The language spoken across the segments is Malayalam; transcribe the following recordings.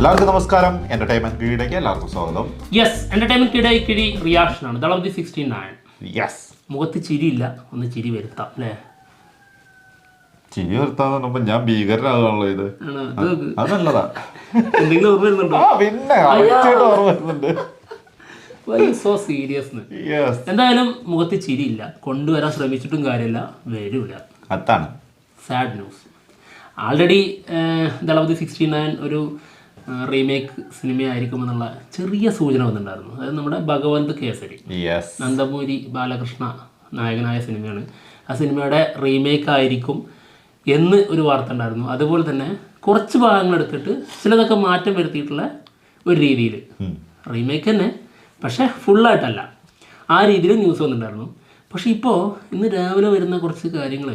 എല്ലാവർക്കും നമസ്കാരം. എന്റർടൈൻമെന്റ് കീഴിലേക്ക് എല്ലാവർക്കും സ്വാഗതം. യെസ് എന്റർടൈൻമെന്റ് കിട കിഴി റിയാക്ഷൻ ആണ്. ദളപതി സിക്സ്റ്റി നയൻ യെസ് മുഖത്ത് ചിരിയില്ല ഒന്ന് ചിരി വരുത്താം അല്ലേ? ചിരി വരുത്താന്ന് പറഞ്ഞപ്പോ ഞാൻ ഭീകരനാകാണല്ലോ ഇത്. അത് നല്ലതാ എന്തെങ്കിലും ഓർമ്മ വരുന്നുണ്ടോ? പിന്നെ ഓർമ്മ വരുന്നുണ്ട്. സോ സീരിയസ് യെസ് എന്തായാലും മുഖത്ത് ചിരിയില്ല കൊണ്ടുവരാൻ ശ്രമിച്ചിട്ടും കാര്യമില്ല. വരൂല. അതാണ്. Sad news already Thalapathy sixty nine ഒരു റീമേക്ക് സിനിമയായിരിക്കുമെന്നുള്ള ചെറിയ സൂചന വന്നിട്ടുണ്ടായിരുന്നു. അതായത് നമ്മുടെ ഭഗവന്ത് കേസരി നന്ദമൂരി ബാലകൃഷ്ണ നായകനായ സിനിമയാണ്. ആ സിനിമയുടെ റീമേക്ക് ആയിരിക്കും എന്ന് ഒരു വാർത്ത ഉണ്ടായിരുന്നു. അതുപോലെ തന്നെ കുറച്ച് ഭാഗങ്ങൾ എടുത്തിട്ട് ചിലതൊക്കെ മാറ്റം വരുത്തിയിട്ടുള്ള ഒരു രീതിയിൽ. റീമേക്ക് തന്നെ പക്ഷേ ഫുള്ളായിട്ടല്ല ആ രീതിയിൽ ന്യൂസ് വന്നിട്ടുണ്ടായിരുന്നു. പക്ഷേ ഇപ്പോൾ ഇന്ന് രാവിലെ വരുന്ന കുറച്ച് കാര്യങ്ങൾ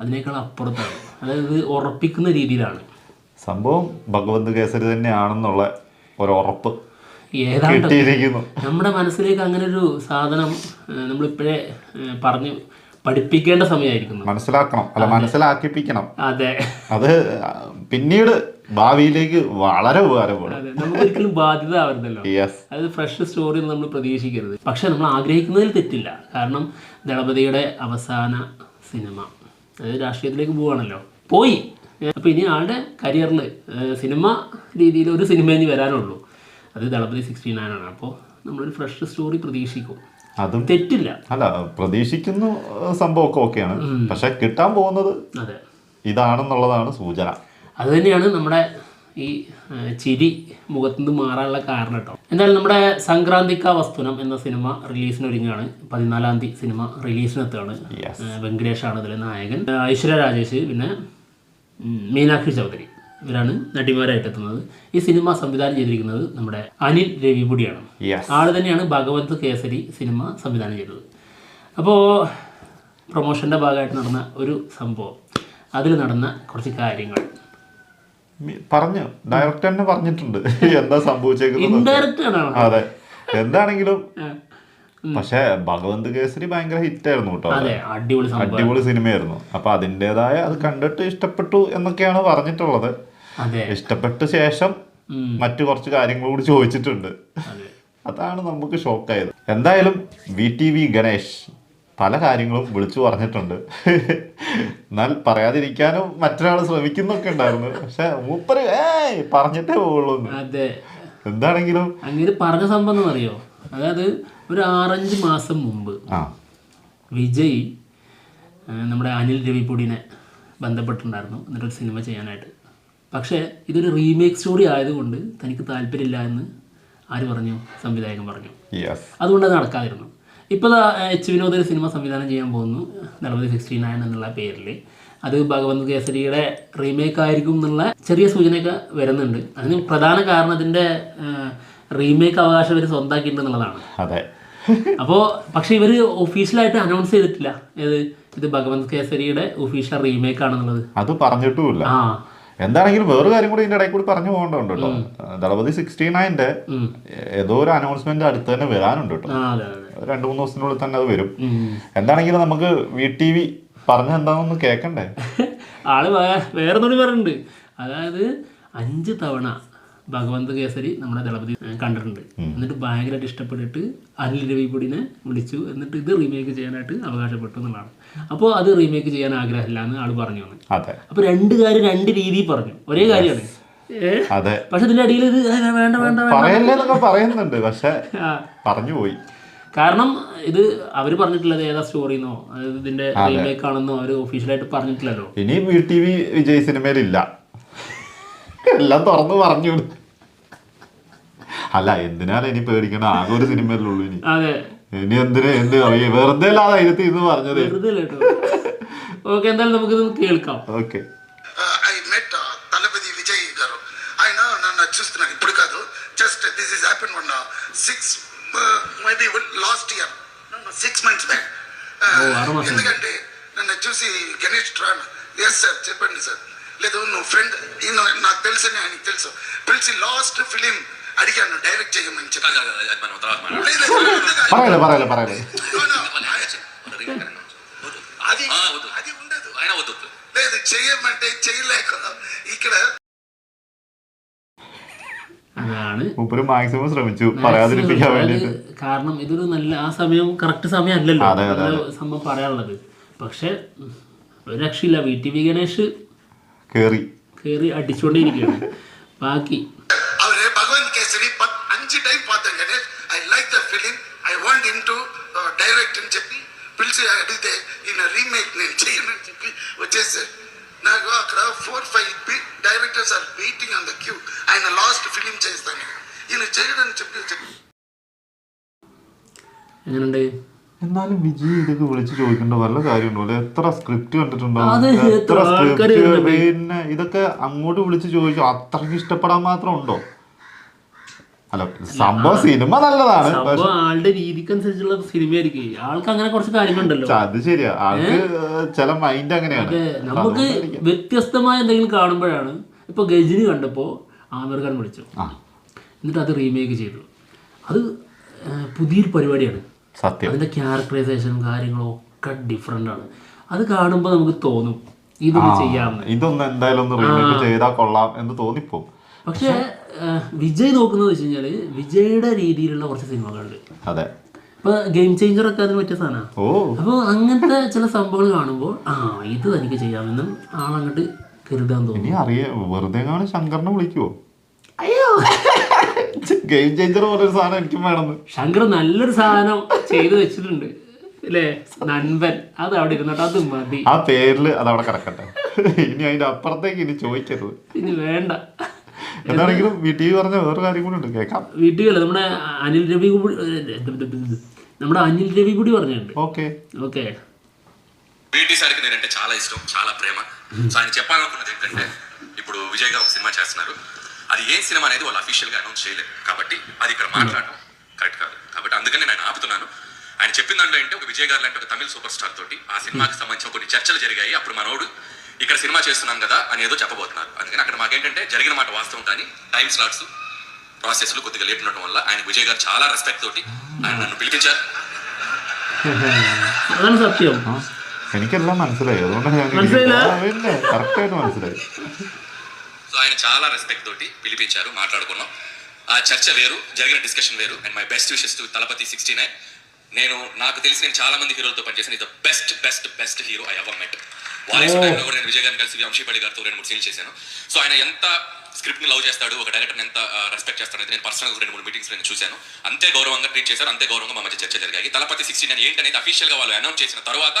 അതിനേക്കാൾ അപ്പുറത്താണ്. അതായത് ഉറപ്പിക്കുന്ന രീതിയിലാണ്. സംഭവം ഭഗവന്ത് കേസരി തന്നെയാണെന്നുള്ള ഒരു ഉറപ്പ് ഏതാണ്ട് നമ്മുടെ മനസ്സിലേക്ക് അങ്ങനെ ഒരു സാധനം നമ്മളിപ്പോഴേ പറഞ്ഞു പഠിപ്പിക്കേണ്ട സമയമായിരിക്കുന്നു. മനസ്സിലാക്കണം. അല്ല മനസ്സിലാക്കിപ്പിക്കണം. അതെ. അത് പിന്നീട് ഭാവിയിലേക്ക് വളരെ ഉപകാരപ്പെടും. അതെ. നമുക്കൊരിക്കലും ബാധ്യത ആവരുതല്ലോ അതായത് ഫ്രഷ് സ്റ്റോറി നമ്മൾ പ്രതീക്ഷിക്കരുത്. പക്ഷെ നമ്മൾ ആഗ്രഹിക്കുന്നതിൽ തെറ്റില്ല. കാരണം ദളപതിയുടെ അവസാന സിനിമ. അതായത് രാഷ്ട്രീയത്തിലേക്ക് പോവാണല്ലോ. പോയി. അപ്പോൾ ഇനി ആളുടെ കരിയറിൽ സിനിമ രീതിയിൽ ഒരു സിനിമ ഇനി വരാനുള്ളൂ. അത് ദളപതി സിക്സ്റ്റി നയൻ ആണ്. അപ്പോൾ നമ്മളൊരു ഫ്രഷ് സ്റ്റോറി പ്രതീക്ഷിക്കും. അതും തെറ്റില്ല. അല്ല പ്രതീക്ഷിക്കുന്നു സംഭവമൊക്കെ ഓക്കെയാണ്. പക്ഷെ കിട്ടാൻ പോകുന്നത് അതെ. ഇതാണെന്നുള്ളതാണ് സൂചന. അത് തന്നെയാണ് നമ്മുടെ ഈ ചിരി മുഖത്തുനിന്ന് മാറാനുള്ള കാരണം കേട്ടോ. എന്തായാലും നമ്മുടെ സംക്രാന്തിക്ക വസ്തുനം എന്ന സിനിമ റിലീസിന് ഒരുങ്ങുകയാണ് പതിനാലാം തീയതി സിനിമ റിലീസിനെത്തുകയാണ്. ആ, വെങ്കടേഷാണ് ഇതിലെ നായകൻ. ഐശ്വര്യ രാജേഷ് പിന്നെ മീനാക്ഷി ചൗധരി. ഇവരാണ് നടിമാരായിട്ട് എത്തുന്നത് ഈ സിനിമ സംവിധാനം ചെയ്തിരിക്കുന്നത് നമ്മുടെ അനിൽ രവിപുടിയാണ്. ആൾ ആൾ തന്നെയാണ് ഭഗവത് കേസരി സിനിമ സംവിധാനം ചെയ്തത്. അപ്പോൾ പ്രൊമോഷന്റെ ഭാഗമായിട്ട് നടന്ന ഒരു സംഭവം. അതിൽ നടന്ന കുറച്ച് കാര്യങ്ങൾ. പറഞ്ഞു. ഡയറക്ടർ തന്നെ പറഞ്ഞിട്ടുണ്ട്. എന്താ സംഭവിച്ചേക്കുന്നത് അതെ. എന്താണെങ്കിലും പക്ഷെ ഭഗവന്ത് കേസരി ഭയങ്കര ഹിറ്റ് ആയിരുന്നു കേട്ടോ അടിപൊളി അടിപൊളി സിനിമയായിരുന്നു. അപ്പൊ അതിന്റെതായ അത് കണ്ടിട്ട് ഇഷ്ടപ്പെട്ടു എന്നൊക്കെയാണ് പറഞ്ഞിട്ടുള്ളത്. ഇഷ്ടപ്പെട്ട ശേഷം മറ്റു കുറച്ച് കാര്യങ്ങൾ കൂടി ചോദിച്ചിട്ടുണ്ട്. അതെ. അതാണ് നമുക്ക് ഷോക്കായത്. എന്തായാലും വി ടി വി ഗണേഷ് പല കാര്യങ്ങളും വിളിച്ചു പറഞ്ഞിട്ടുണ്ട്. എന്നാൽ പറയാതിരിക്കാനും മറ്റൊരാൾ ശ്രമിക്കുന്നൊക്കെ ഉണ്ടായിരുന്നു. പക്ഷെ മൂപ്പര് ഏയ് പറഞ്ഞിട്ടേ പോകുള്ളൂ എന്താണെങ്കിലും അങ്ങനെ പറഞ്ഞ സംഭവം എന്നറിയോ അതായത് ഒരു ആറഞ്ച് മാസം മുമ്പ് വിജയ് നമ്മുടെ അനിൽ രവിപൊടിനെ ബന്ധപ്പെട്ടിട്ടുണ്ടായിരുന്നു. എന്നിട്ടൊരു സിനിമ ചെയ്യാനായിട്ട്. പക്ഷേ ഇതൊരു റീമേക്ക് സ്റ്റോറി ആയതുകൊണ്ട് തനിക്ക് താല്പര്യമില്ല എന്ന് ആര് പറഞ്ഞു? സംവിധായകൻ പറഞ്ഞു. അതുകൊണ്ട് അത് നടക്കാതിരുന്നു. ഇപ്പോൾ എച്ച് വിനോദ് ഒരു സിനിമ സംവിധാനം ചെയ്യാൻ പോകുന്നു. ദളപതി സിക്സ്റ്റി നയൻ എന്നുള്ള പേരിൽ അത് ഭഗവന്ത് കേസരിയുടെ റീമേക്ക് ആയിരിക്കും എന്നുള്ള ചെറിയ സൂചനയൊക്കെ വരുന്നുണ്ട്. അതിന് പ്രധാന കാരണം അതിന്റെ റീമേക്ക് അവകാശം ഇവർ സ്വന്തമാക്കിയിട്ടുണ്ടെന്നുള്ളതാണ് അതെ. അപ്പോൾ പക്ഷേ ഇവർ ഒഫീഷ്യലായിട്ട് അനൗൺസ് ചെയ്തിട്ടില്ല. ഏത്? ഇത് ഭഗവന്ത് കേസരിയുടെ ഒഫീഷ്യൽ റീമേക്ക് ആണെന്നുള്ളത്. അത് പറഞ്ഞിട്ടുമില്ല. ആ. എന്താണെങ്കിലും വേറൊരു കാര്യം കൂടി ഇതിന്റെ ഇടയിൽ കൂടി പറഞ്ഞു പോകേണ്ടതുണ്ട് കേട്ടോ. ദളപതി സിക്സ്റ്റി നയന്റെ. ഏതോ ഒരു അനൗൺസ്മെന്റ് അടുത്ത് തന്നെ വരാനുണ്ട് കേട്ടോ. രണ്ടു മൂന്ന് ദിവസത്തിനുള്ളിൽ തന്നെ അത് വരും. എന്താണെങ്കിലും നമുക്ക് വി ടി വി പറഞ്ഞ എന്താണെന്ന് കേൾക്കണ്ടേ? ആൾ വേറെ കൂടി പറയുന്നുണ്ട് അതായത് അഞ്ച് തവണ ഭഗവന്ത് കേസരി നമ്മുടെ ദളപതി കണ്ടിട്ടുണ്ട്. എന്നിട്ട് ഭയങ്കരമായിട്ട് ഇഷ്ടപ്പെട്ടിട്ട് അനിൽ രവിപൊടിനെ വിളിച്ചു. എന്നിട്ട് ഇത് റീമേക്ക് ചെയ്യാനായിട്ട് അവകാശപ്പെട്ടു എന്നുള്ളതാണ്. അപ്പോൾ അത് റീമേക്ക് ചെയ്യാൻ ആഗ്രഹമില്ല എന്ന് ആൾ പറഞ്ഞു വന്നു. അപ്പോൾ രണ്ട് കാര്യം രണ്ട് രീതിയിൽ പറഞ്ഞു. ഒരേ കാര്യമാണ്. പക്ഷെ ഇതിന്റെ അടിയിൽ ഇത് വേണ്ട വേണ്ട വേണ്ട പറയുന്നുണ്ട്. പക്ഷെ പറഞ്ഞു പോയി കാരണം ഇത് അവർ പറഞ്ഞിട്ടുള്ളത് ഏതാ സ്റ്റോറിന്നോ അതായത് ഇതിന്റെ റീമേക്ക് ആണെന്നോ അവർ ഒഫീഷ്യലായിട്ട് പറഞ്ഞിട്ടില്ലല്ലോ. ഇനി ടി വി വിജയ് സിനിമയിലില്ല. എല്ലാം തുറന്നു പറഞ്ഞു അല്ല എന്തിനാണ് ഇനി പേടിക്കണ ആകെ ഒരു സിനിമയിലുള്ളൂ ഇനി. ഇനി എന്തിനു എന്ത്? വെറുതെ അല്ല ഇന്ന് പറഞ്ഞത്. ഓക്കെ എന്തായാലും നമുക്ക് കേൾക്കാം. ഓക്കെ. ఎందుకంటే నన్ను చూసి గణేష్ ట్రాన్ ఎస్ సార్ చెప్పండి సార్ లేదు నువ్వు ఫ్రెండ్ ఈయన నాకు తెలుసని ఆయనకు తెలుసు పిలిచి లాస్ట్ ఫిలిం అడిగాను డైరెక్ట్ చేయమని చెప్పాను అది మనం తర్వాత మాట్లాడదాం. లేదు, లేదు, లేదు. പറയല്ലേ പറയല്ലേ പറയല്ലേ No, no, వాళ్ళు ఆయన- యాక్షన్, వాళ్ళు రీమేక్ అని అనొచ్చు. వద్దు. అది ఆ, వద్దు. అది ఉండదు ఆయన వద్దు వద్దు. లేదు చెయ్యమంటే చేయలేక ఇక్కడ ആണ് മൂപ്പര് മാക്സിമം ശ്രമിച്ചു പറയാതിരിപ്പിക്കാൻ അതായത് വേണ്ടിയിട്ട് കാരണം ഇതൊരു നല്ല ആ സമയം കറക്റ്റ് സമയം അല്ലല്ലോ അതെ, അതെ, അങ്ങനെ സംഭവം പറയാനുള്ളത് പക്ഷെ ഉം, ഒരു രക്ഷയില്ല വി ടി വി ഗണേഷ് കയറി കയറി അടിച്ചുകൊണ്ടിരിക്കുകയാണ് ബാക്കി. അവരെ ഭഗവാൻ കേസരി അഞ്ച് time പാത്തങ്ങനെ I like the film I want him to direct అని చెప్పి పిలిచి అడిగితే ఈయన రీమేక్ నేను చేయను చెప్పి వచ్చేసారు నాకు అక్కడ four five directors are waiting on the queue ఆయన లాస్ట్ ఫిలిం చేస్తాను ఈయన చేయడని చెప్పి చెప్పి എന്നാലും വിജയ് ഇതൊക്കെ വിളിച്ച് ചോദിക്കേണ്ട വല്ല കാര്യമുണ്ടോ? എത്ര സ്ക്രിപ്റ്റ് കണ്ടിട്ടുണ്ടാവും എത്ര സ്ക്രിപ്റ്റ് കണ്ടിട്ടുണ്ട്. പിന്നെ ഇതൊക്കെ അങ്ങോട്ട് വിളിച്ച് ചോദിച്ചു. അത്രയ്ക്ക് ഇഷ്ടപ്പെടാൻ മാത്രം ഉണ്ടോ? അല്ല സംഭവം സിനിമ നല്ലതാണ്. ആളുടെ രീതിക്ക് അനുസരിച്ചുള്ള സിനിമയായിരിക്കും. ആൾക്ക് അങ്ങനെ കുറച്ച് കാര്യങ്ങളുണ്ടല്ലോ. അത് ശരിയാ. ആൾക്ക് ചില മൈൻഡ് അങ്ങനെയാണ്. നമുക്ക് വ്യത്യസ്തമായ എന്തെങ്കിലും കാണുമ്പോഴാണ് ഇപ്പൊ ഗജിനി കണ്ടപ്പോ ആമിർ ഖാൻ വിളിച്ചു എന്നിട്ട് അത് റീമേക്ക് ചെയ്തു. അത് പുതിയൊരു പരിപാടിയാണ്. സത്യം. അതിന്റെ ക്യാരക്ടറൈസേഷനും കാര്യങ്ങളും ഒക്കെ ഡിഫറെന്റ് ആണ്. അത് കാണുമ്പോൾ നമുക്ക് തോന്നും ഇതൊന്ന് ചെയ്യാം. ഇതൊന്നും എന്തായാലും ഒന്ന് ചെയ്താൽ കൊള്ളാം എന്ന് തോന്നിപ്പോ. പക്ഷേ വിജയ് നോക്കുന്നത് വെച്ച് കഴിഞ്ഞാൽ വിജയുടെ രീതിയിലുള്ള കുറച്ച് സിനിമകളുണ്ട്. അതെ. ഇപ്പൊ ഗെയിം ചേഞ്ചർ ഒക്കെ അതിന് പറ്റിയ സാധനമാണ് അപ്പോൾ അങ്ങനത്തെ ചില സംഭവങ്ങൾ കാണുമ്പോൾ ആ ഇത് തനിക്ക് ചെയ്യാമെന്നും ആളങ്ങോട്ട് കരുതാൻ തോന്നും. അറിയ വെറുതെ കാണും ശങ്കറിനെ വിളിക്കുവോ? അയ്യോ. ഗെയിം ചേഞ്ചർ പോലൊരു സാധനം എനിക്കും വേണമെന്ന് ശങ്കർ നല്ലൊരു സാധനം ചെയ്തു വെച്ചിട്ടുണ്ട് അല്ലേ നൻപൻ അത് അവിടെ ഇരുന്നിട്ട് അത് മതി ആ പേരിൽ അതവിടെ കിടക്കട്ടെ ഇനി അതിന്റെ അപ്പുറത്തേക്ക് ഇനി ചോദിക്കരുത് ഇനി വേണ്ട എന്താണെങ്കിലും വീട്ടിൽ പറഞ്ഞ വേറെ കാര്യം കൂടി ഉണ്ട് കേൾക്കാം വീട്ടിലല്ല നമ്മുടെ അനിൽ രവി കൂടി നമ്മുടെ അനിൽ രവി കൂടി പറഞ്ഞിട്ടുണ്ട് ఓకే ఓకే వీటి సారికి నేనంటే చాలా ఇష్టం చాలా ప్రేమ సో ఆయన చెప్పాలనుకున్నది ఏంటంటే ఇప్పుడు విజయ్ గారు ఒక సినిమా చేస్తున్నారు అది ఏ సినిమా అనేది వాళ్ళు అఫీషియల్ గా అనౌన్స్ చేయలేదు కాబట్టి అది ఇక్కడ మాట్లాడడం కరెక్ట్ కాదు కాబట్టి అందుకని నేను ఆపుతున్నాను ఆయన చెప్పిన దాంట్లో ఏంటంటే ఒక విజయ్ గారు లాంటి ఒక తమిళ సూపర్ స్టార్ తోటి ఆ సినిమాకి సంబంధించిన కొన్ని చర్చలు జరిగాయి అప్పుడు మనోడు ఇక్కడ సినిమా చేస్తున్నాం కదా అని ఏదో చెప్పబోతున్నారు అందుకని అక్కడ మాకేంటంటే జరిగిన మాట వాస్తవం కానీ టైం స్లాట్స్ ప్రాసెస్లు కొద్దిగా లేట్ ఉండడం వల్ల ఆయన విజయ్ గారు చాలా రెస్పెక్ట్ తోటి ఆయన నన్ను పిలిపించారు അതാണ് സത്യം എനിക്കെല്ലാം മനസ്സിലായി അതുകൊണ്ടാണ് ഞാൻ മനസ്സിലായില്ല? ആ, പിന്നെ കറക്റ്റ് ആയിട്ട് മനസ്സിലായി సో ఆయన చాలా రెస్పెక్ట్ తోటి పిలిపించారు మాట్లాడుకున్నాం. ఆ చర్చ వేరు జరిగిన డిస్కషన్ వేరు. And my best wishes to Thalapathy sixty nine నేను నాకు తెలిసి నేను చాలా మంది హీరోలతో పనిచేసాను ఇది best best best hero I ever met voice టైంలో కూడా నేను విజయ్ గారిని కలిసి వంశీపల్లి గారితో రెండు మూడు సీన్లు చేశాను. సో ఆయన ఎంత స్క్రిప్ట్ని లవ్ చేస్తాడు ఒక డైరెక్టర్ ఎంత రెస్పెక్ట్ చేస్తాడు నేను పర్సనల్ రెండు మూడు మీటింగ్స్ నేను చూశాను. అంతే గౌరవంగా ట్రీట్ చేశారు అంతే గౌరవంగా మా మధ్య చర్చ జరిగాయి. తలపతి సిక్స్టీ నైన్ ఏంటనేది అఫీషియల్గా వాళ్ళు అనౌన్స్ చేసిన తర్వాత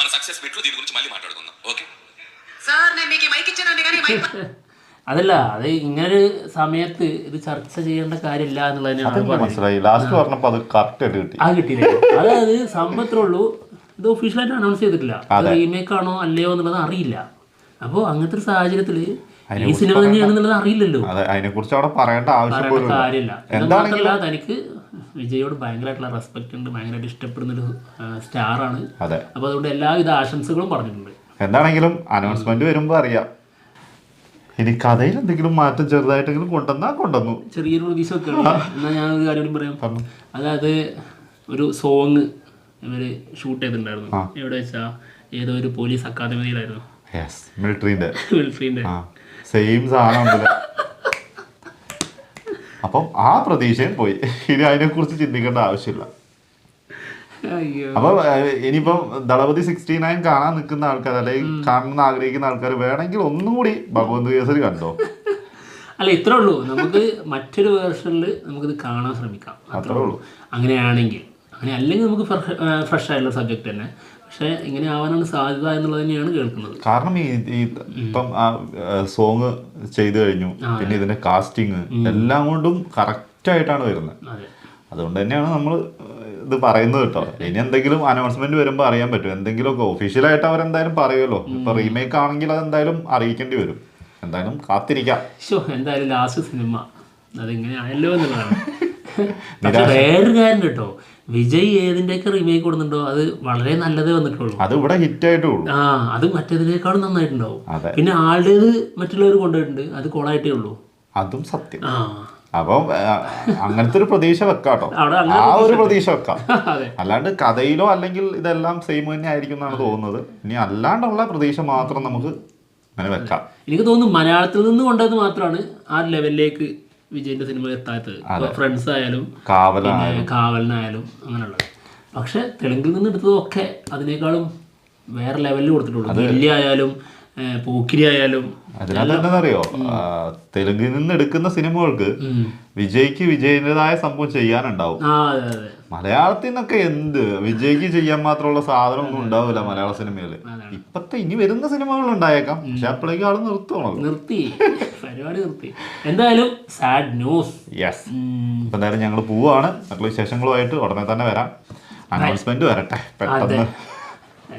మన సక్సెస్ మీట్లు దీని గురించి మళ్ళీ మాట్లాడుకుందాం. ఓకే సార్ నేను మీకు మైక్ ఇచ్చానండి కానీ మైక్ അതല്ല അത് ഇങ്ങനൊരു സമയത്ത് ഇത് ചർച്ച ചെയ്യേണ്ട കാര്യമില്ല എന്നുള്ളത് മനസ്സിലായി. ലാസ്റ്റ് പറഞ്ഞപ്പോ അത് കറക്റ്റ് കിട്ടി. ആ കിട്ടിയില്ലേ? അതായത് സംഭവത്രേ ഉള്ളൂ. ഇത് ഒഫീഷ്യലായിട്ട് അനൗൺസ് ചെയ്തിട്ടില്ല. റീമേക്ക് ആണോ അല്ലയോ എന്നുള്ളത് അറിയില്ല. അപ്പോൾ അങ്ങനത്തെ ഒരു സാഹചര്യത്തിൽ ഈ സിനിമ തന്നെയാണെന്നുള്ളത് അറിയില്ലല്ലോ. അതെ അതിനെ കുറിച്ച് അവിടെ പറയേണ്ട ആവശ്യം. കാര്യമില്ല. തനിക്ക് വിജയോട് ഭയങ്കരമായിട്ടുള്ള റെസ്പെക്ട് ഉണ്ട് ഭയങ്കരമായിട്ട് ഇഷ്ടപ്പെടുന്നൊരു സ്റ്റാറാണ് ആണ്. അപ്പോൾ അതുകൊണ്ട് എല്ലാവിധ ആശംസകളും പറഞ്ഞിട്ടുണ്ട്. എന്താണെങ്കിലും അനൗൺസ്മെന്റ് വരുമ്പോ അറിയാം. ഇനി കഥയിൽ എന്തെങ്കിലും മാറ്റം ചെറുതായിട്ടെങ്കിലും കൊണ്ടുവന്നാ കൊണ്ടുവന്നു. ചെറിയൊരു പ്രതീക്ഷ എന്നാ ഞാൻ ഞാനൊരു കാര്യം പറയാം. അതായത് ഒരു സോങ് ഇവർ ഷൂട്ട് ചെയ്തിട്ടുണ്ടായിരുന്നു. എവിടെ വെച്ചാ? ഏതോ ഒരു പോലീസ് അക്കാദമിയിലായിരുന്നു മിലിറ്ററിന്റെ മിലിറ്ററിന്റെ സെയിം സാധനം അപ്പം ആ പ്രതീക്ഷയും പോയി. ഇനി അതിനെക്കുറിച്ച് ചിന്തിക്കേണ്ട ആവശ്യമില്ല. അപ്പൊ ഇനിയിപ്പോ ദളപതി സിക്സ്റ്റി നയൻ കാണാൻ നിൽക്കുന്ന ആൾക്കാർ അല്ലെങ്കിൽ കാണണമെന്ന് ആഗ്രഹിക്കുന്ന ആൾക്കാർ വേണമെങ്കിൽ ഒന്നുകൂടി ഭഗവന്ത് കേസരി കണ്ടോ? അല്ല ഇത്രേ ഉള്ളൂ. നമുക്ക് മറ്റൊരു വേർഷനിൽ നമുക്കിത് കാണാൻ ശ്രമിക്കാം. അത്രേ ഉള്ളൂ. അങ്ങനെയാണെങ്കിൽ അങ്ങനെ അല്ലെങ്കിൽ നമുക്ക് ഫ്രഷ് ആയിട്ടുള്ള സബ്ജക്റ്റ് തന്നെ. പക്ഷെ ഇങ്ങനെ ആവാനാണ് സാധ്യത എന്നുള്ളത് തന്നെയാണ് കേൾക്കുന്നത്. കാരണം ഈ ഈ ഇപ്പം ആ സോങ് ചെയ്തു കഴിഞ്ഞു. പിന്നെ ഇതിന്റെ കാസ്റ്റിംഗ് എല്ലാം കൊണ്ടും കറക്റ്റ് ആയിട്ടാണ് വരുന്നത്. അതുകൊണ്ട് തന്നെയാണ് നമ്മൾ ഇത് പറയുന്നത് കേട്ടോ. ഇനി എന്തെങ്കിലും അനൗൺസ്മെന്റ് വരുമ്പോൾ അറിയാൻ പറ്റും. എന്തെങ്കിലുമൊക്കെ ഒഫീഷ്യലായിട്ട് അവരെന്തായാലും പറയുമല്ലോ. ഇപ്പൊ റീമേക്ക് ആണെങ്കിൽ അതെന്തായാലും അറിയിക്കേണ്ടി വരും. എന്തായാലും കാത്തിരിക്കാം. എന്തായാലും ലാസ്റ്റ് സിനിമ അതെങ്ങനെ ആയല്ലോ എന്നുള്ളതാണ് പക്ഷെ വേറൊരു കാര്യം കേട്ടോ. വിജയ് ഏതിന്റെയൊക്കെ റീമേക്ക് കൊടുക്കുന്നുണ്ടോ അത് വളരെ നല്ലതേ വന്നിട്ടുള്ളൂ. അത് ഇവിടെ ഹിറ്റ് ആയിട്ടുള്ളൂ. ആ അത് മറ്റേതിനേക്കാളും നന്നായിട്ടുണ്ടാവും. പിന്നെ ആളുടേത് മറ്റുള്ളവർ കൊണ്ടുപോയിട്ടുണ്ട്. അത് കോളായിട്ടേ ഉള്ളൂ. അതും സത്യം. ആ. അപ്പം അങ്ങനത്തെ ഒരു പ്രതീക്ഷ വെക്കാട്ടോ. ആ ഒരു പ്രതീക്ഷ വെക്കാം. അല്ലാണ്ട് കഥയിലോ അല്ലെങ്കിൽ ഇതെല്ലാം സെയിം തന്നെ ആയിരിക്കും എന്നാണ് തോന്നുന്നത്. ഇനി അല്ലാണ്ടുള്ള പ്രതീക്ഷ മാത്രം നമുക്ക് അങ്ങനെ വെക്കാം. എനിക്ക് തോന്നുന്നു മലയാളത്തിൽ നിന്ന് കൊണ്ടത് മാത്രമാണ് ആ ലെവലിലേക്ക് വിജയന്റെ സിനിമ എത്താത്തത്. ഫ്രണ്ട്സ് ആയാലും കാവലിനായാലും അങ്ങനെയുള്ളത്. പക്ഷെ തെലുങ്കിൽ നിന്ന് എടുത്തതൊക്കെ അതിനേക്കാളും വേറെ ലെവലിൽ കൊടുത്തിട്ടുള്ളൂ ദില്ലി ആയാലും പോക്കിരി ആയാലും അതിനകത്ത് എന്താണെന്നറിയോ തെലുങ്കിൽ നിന്ന് എടുക്കുന്ന സിനിമകൾക്ക് വിജയ്ക്ക് വിജയിന്റെതായ സംഭവം ചെയ്യാനുണ്ടാവും. മലയാളത്തിൽ നിന്നൊക്കെ എന്ത്? വിജയ്ക്ക് ചെയ്യാൻ മാത്രമുള്ള സാധനം ഒന്നും ഉണ്ടാവില്ല മലയാള സിനിമയിൽ ഇപ്പത്തെ ഇനി വരുന്ന സിനിമകൾ ഉണ്ടായേക്കാം. പക്ഷെ അപ്പോഴേക്കും ആൾ നിർത്തുവാണല്ലോ നിർത്തി. പരിപാടി നിർത്തി. എന്തായാലും സാഡ് ന്യൂസ്. യെസ് എന്തായാലും ഞങ്ങൾ പോവാണ്. മറ്റുള്ള വിശേഷങ്ങളുമായിട്ട് ഉടനെ തന്നെ വരാം. അനൗൺസ്മെന്റ് വരട്ടെ. പെട്ടെന്ന്.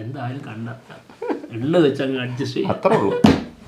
എന്തായാലും കണ്ട ഉള്ളത് വെച്ച് അങ്ങ് അഡ്ജസ്റ്റ് ചെയ്യും. അത്രേ ഉള്ളൂ.